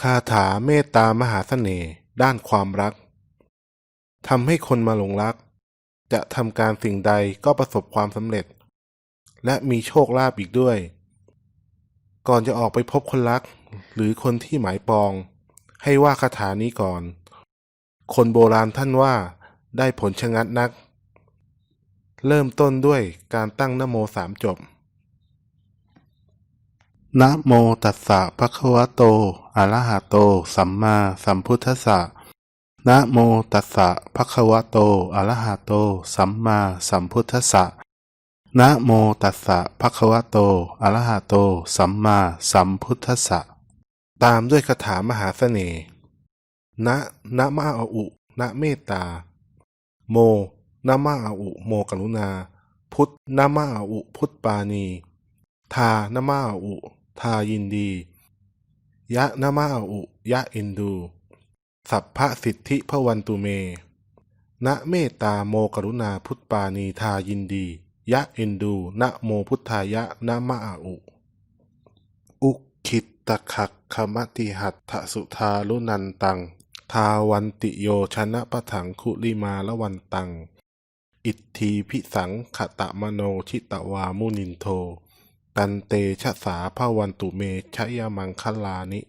คาถาเมตตามหาเสน่ห์ด้านความรักทำให้คนมาหลงรัก จะทำการสิ่งใดก็ประสบความสำเร็จ และมีโชคลาภอีกด้วย ก่อนจะออกไปพบคนรัก หรือคนที่หมายปอง ให้ว่าคาถานี้ก่อน คนโบราณท่านว่าได้ผลชะงัดนัก เริ่มต้นด้วยการตั้งนโมสามจบนะโมตัสสะภะคะวะโต อะระหะโต สัมมาสัมพุทธัสสะนะโมตัสสะภะคะวะโตอะระหะโต สัมมาสัมพุทธัสสะนะโมตัสสะภะคะวะโตอะระหะโต สัมมาสัมพุทธัสสะตามด้วยคาถามหาเสน่ห์นะนะมะอาอุนะเมตตา โมนะมะอาอุโมกรุณา พุทธนะมะอาอุพุทธปานีทานะมะอาอุทายินดี ยะนะมะอาอุยะเอ็นดู สัพพะสิทธิพวันตุเมนะเมตตาโมกรุณาพุทธปานีทายินดี ยะเอ็นดูนะโมพุทธายะนะมะอาอุ อุคิตตคักขมติหัตถสุทาลุนันตัง ทาวันติโยชนะปะถังคุลิมาละวันตัง อิทธีพิสังขตะมโนชิตวามุนินโท ตันเตชะสาภวันตุเมชยมังคลานิ